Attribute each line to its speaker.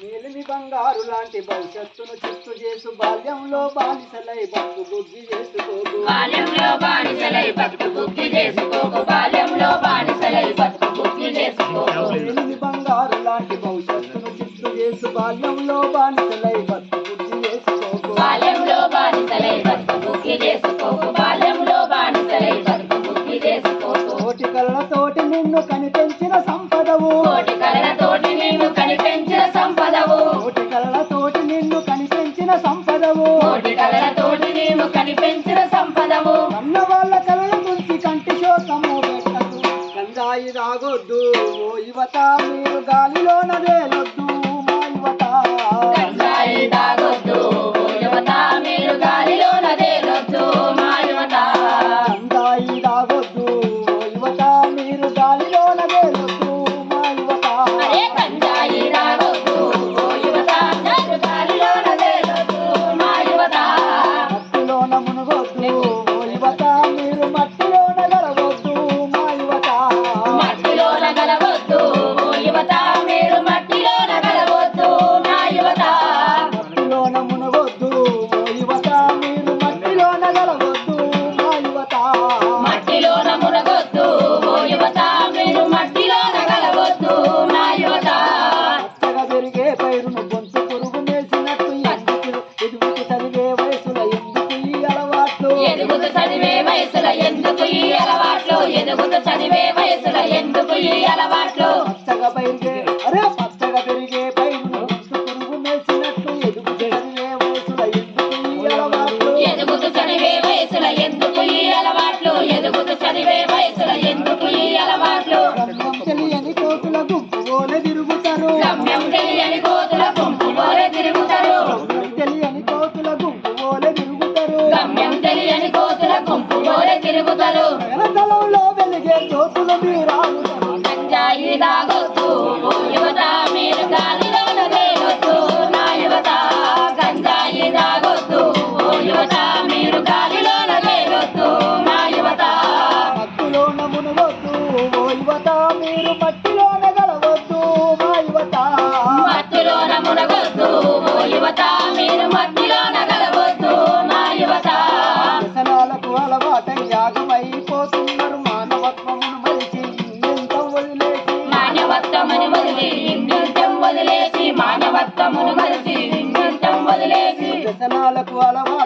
Speaker 1: మేలిమి బంగారు లాంటి భవిష్యత్తును చిత్తు చేసు బాల్యంలో బానిసలై బతుకు బుద్ధి చేసుకోకు.
Speaker 2: బాల్యంలో బానిసలై బతుకు బుద్ధి చేసుకోకు. బాల్యంలో బానిసలై బతుకు బుద్ధి చేసుకోకు.
Speaker 1: మేలిమి బంగారు లాంటి భవిష్యత్తును చిత్తు చేసు బాల్యంలో బానిసలై బతుకు బుద్ధి చేసుకోకు.
Speaker 2: బాల్యంలో బానిసలై బతుకు బుద్ధి చేసుకోకు. బాల్యంలో బానిసలై బతుకు బుద్ధి చేసుకోకు.
Speaker 1: తోటి కళ్ళతోటి నిన్ను కనిపెంచిన
Speaker 2: కోటి కళ్ళతోటి నీవు కనిపెంచిన సంపదవు
Speaker 1: కన్న వాళ్ళ కళ్ళ గురించి కంటి శోకము పెట్టదు. గంజాయి రాగొద్దు ఓ యువత మీరు గాలిలోన వేలొద్దు మా యువత.
Speaker 2: గంజాయి తాగొద్దు ఓ యువత మీరు గాలిలో నదేలొద్దు మా యువత.
Speaker 1: గంజాయి ఓ యువత మీరు గాలిలోన వేలొద్దు మా యువత. పైరును గొంతు పురుగు మేసినట్టు ఎందుకు? ఎదుగుతూ చదివే వయసుల ఎందుకు ఈ అలవాట్లు?
Speaker 2: ఎదుగుతూ చదివే వయసుల ఎందుకు ఈ అలవాట్లు? ఎదుగుతూ చదివే వయసుల ఎందుకు ఈ అలవాట్లు?
Speaker 1: పచ్చగా పెరిగే అరే పచ్చగా పెరిగే పైరును గొంతు పురుగు మేసినట్టు ఎదుగుతూ చదివే వయసుల ఎందుకు ఈ అలవాట్లు?
Speaker 2: ఎదుగుతూ చదివే వయసుల ఎందుకు ఈ అలవాట్లు? ఎదుగుతూ చదివే వయసుల ఎందుకు ఈ అలవాట్లు?
Speaker 1: గమ్యం తెలియని తిరుగుతారు.
Speaker 2: తిరుగుతారు
Speaker 1: జలజలంలో వెలిగే జ్యోతులు మీరాగుతారు వదిలేసి
Speaker 2: మానవత్వమును కలిసి వదిలేసి
Speaker 1: వ్యసనాలకు అలవాటై